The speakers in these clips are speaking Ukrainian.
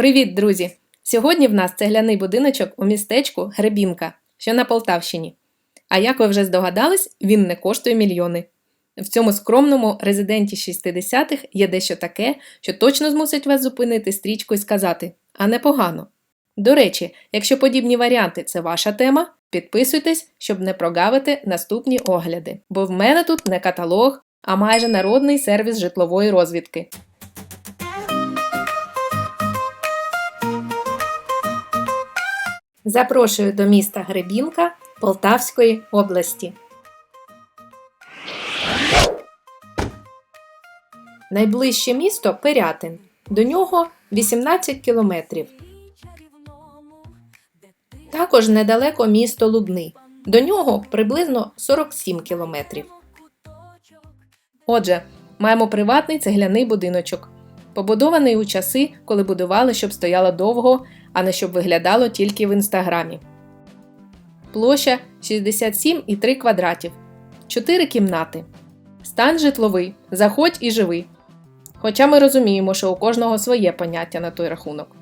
Привіт, друзі! Сьогодні в нас цегляний будиночок у містечку Гребінка, що на Полтавщині. А як ви вже здогадались, він не коштує мільйони. В цьому скромному резиденті 60-х є дещо таке, що точно змусить вас зупинити стрічку і сказати а непогано. До речі, якщо подібні варіанти це ваша тема, підписуйтесь, щоб не прогавити наступні огляди, бо в мене тут не каталог, а майже народний сервіс житлової розвідки. Запрошую до міста Гребінка Полтавської області. Найближче місто Пирятин. До нього 18 кілометрів. Також недалеко місто Лубни. До нього приблизно 47 кілометрів. Отже, маємо приватний цегляний будиночок, побудований у часи, коли будували, щоб стояло довго, а не щоб виглядало тільки в інстаграмі. Площа 67,3 квадратів, 4 кімнати. Стан житловий. Заходь і живи. Хоча ми розуміємо, що у кожного своє поняття на той рахунок.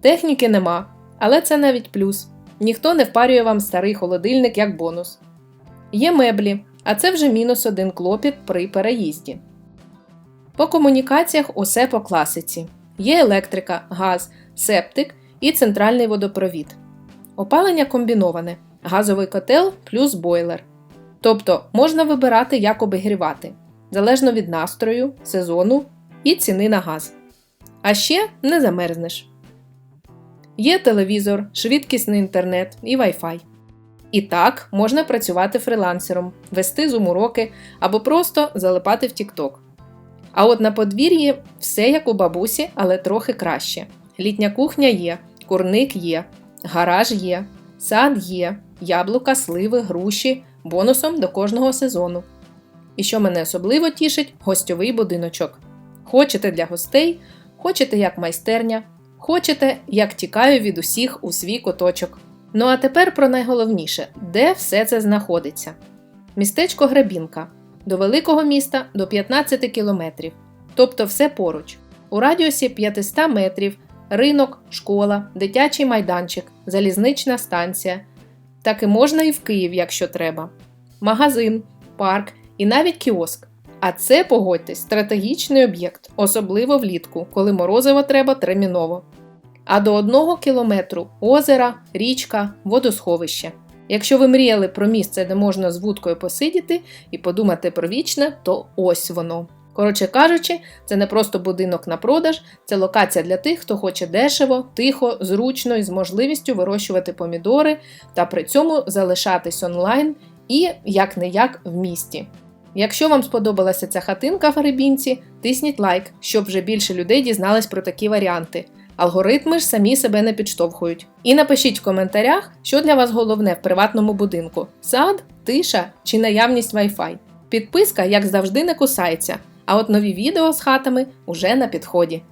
Техніки нема, але це навіть плюс. Ніхто не впарює вам старий холодильник як бонус. Є меблі, а це вже мінус один клопіт при переїзді. По комунікаціях усе по класиці. Є електрика, газ, септик і центральний водопровід. Опалення комбіноване: газовий котел плюс бойлер. Тобто можна вибирати, як обігрівати, залежно від настрою, сезону і ціни на газ. А ще не замерзнеш. Є телевізор, швидкісний інтернет і Wi-Fi. І так можна працювати фрилансером, вести зум-уроки або просто залипати в TikTok. А от на подвір'ї все як у бабусі, але трохи краще. Літня кухня є, курник є, гараж є, сад є, яблука, сливи, груші, бонусом до кожного сезону. І що мене особливо тішить гостьовий будиночок. Хочете для гостей, хочете як майстерня, хочете, як тікаю від усіх у свій куточок. Ну а тепер про найголовніше, де все це знаходиться. Містечко Гребінка. До великого міста до 15 кілометрів. Тобто все поруч. У радіусі 500 метрів ринок, школа, дитячий майданчик, залізнична станція. Так і можна і в Київ, якщо треба. Магазин, парк і навіть кіоск. А це, погодьтесь, стратегічний об'єкт, особливо влітку, коли морозиво треба терміново. А до одного кілометру озера, річка, водосховище. Якщо ви мріяли про місце, де можна з вудкою посидіти і подумати про вічне, то ось воно. Коротше кажучи, це не просто будинок на продаж, це локація для тих, хто хоче дешево, тихо, зручно і з можливістю вирощувати помідори та при цьому залишатись онлайн і як не як в місті. Якщо вам сподобалася ця хатинка в Гребінці, тисніть лайк, щоб вже більше людей дізнались про такі варіанти. Алгоритми ж самі себе не підштовхують. І напишіть в коментарях, що для вас головне в приватному будинку: сад, тиша чи наявність Wi-Fi. Підписка, як завжди, не кусається, а от нові відео з хатами уже на підході.